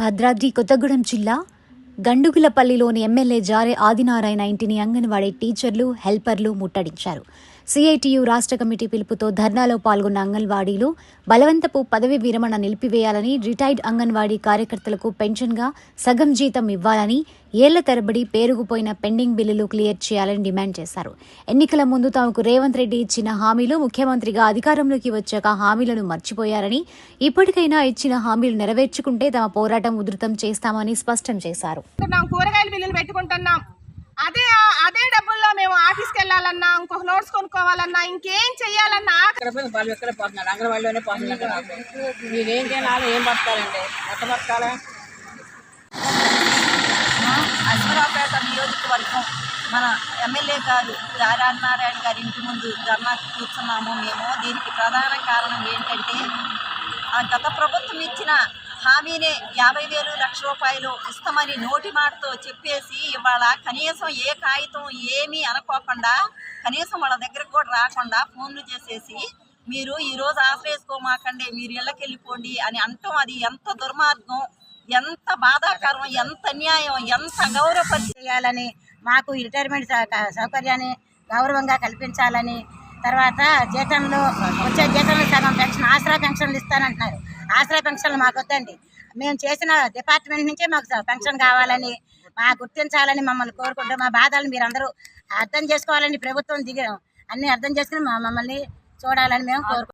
భద్రాద్రి కొత్తగూడెం జిల్లా గండుగులపల్లిలోని ఎమ్మెల్యే జారే ఆదినారాయణ ఇంటిని అంగన్వాడీ టీచర్లు హెల్పర్లు ముట్టడించారు. సిఐటియు రాష్ట్ర కమిటీ పిలుపుతో ధర్నాలో పాల్గొన్న అంగన్వాడీలు బలవంతపు పదవి విరమణ నిలిపివేయాలని రిటైర్డ్ అంగన్వాడీ కార్యకర్తలకు పెన్షన్గా సగం జీతం ఇవ్వాలని ఏళ్ళ తరబడి పేరుకుపోయిన పెండింగ్ బిల్లులు క్లియర్ చేయాలని డిమాండ్ చేశారు. ఎన్నికల ముందు తమకు రేవంత్ రెడ్డి ఇచ్చిన హామీలు ముఖ్యమంత్రిగా అధికారంలోకి వచ్చాక హామీలను మర్చిపోయారని ఇప్పటికైనా ఇచ్చిన హామీలు నెరవేర్చుకుంటే తమ పోరాటం ఉధృతం చేస్తామని స్పష్టం చేశారు. పెట్టుకుంటున్నాం కూరగాయల బిల్లులు పెట్టుకుంటున్నాం. అదే ఆఫీస్కి వెళ్ళాలన్నా ఇంకొక నోట్స్ కొనుక్కోవాలన్నా ఇంకేం చెయ్యాలన్నా వాళ్ళు ఎక్కడ అంగన్వాడీలోనే మీరేం ఏం బతకాలండి? ఎట్ట బతకాలా? అశ్వరాపేట నియోజకవర్గం మన ఎమ్మెల్యే గారు నారాయణ గారి ఇంటి ముందు ధర్నాకి కూర్చున్నాము మేము. దీనికి ప్రధాన కారణం ఏంటంటే ఆ గత ప్రభుత్వం ఇచ్చిన హామీనే యాభై వేలు లక్ష రూపాయలు ఇస్తామని నోటి మాటతో చెప్పేసి ఇవాళ కనీసం ఏ కాగితం ఏమీ అనుకోకుండా కనీసం వాళ్ళ దగ్గరకు కూడా రాకుండా ఫోన్లు చేసేసి మీరు ఈరోజు ఆశ్రయించుకోమాకండి మీరు ఇళ్ళకెళ్ళిపోండి అని అంటాం. అది ఎంత దుర్మార్గం ఎంత బాధాకరం ఎంత అన్యాయం ఎంత గౌరవపరిచి చేయాలని మాకు రిటైర్మెంట్ సౌకర్యాన్ని గౌరవంగా కల్పించాలని తర్వాత జీతంలో వచ్చే జీతంలో సగం పెన్షన్ ఆసరా పెన్షన్లు ఇస్తానంటున్నారు. ఆశ్రయ పెన్షన్లు మాకు వద్దండి మేము చేసిన డిపార్ట్మెంట్ నుంచే మాకు పెన్షన్ కావాలని మా గుర్తించాలని మమ్మల్ని కోరుకుంటూ మా బాధలను మీరు అందరూ అర్థం చేసుకోవాలని ప్రభుత్వం దిగి అన్ని అర్థం చేసుకుని మా- మమ్మల్ని చూడాలని మేము కోరుకుంటున్నాం.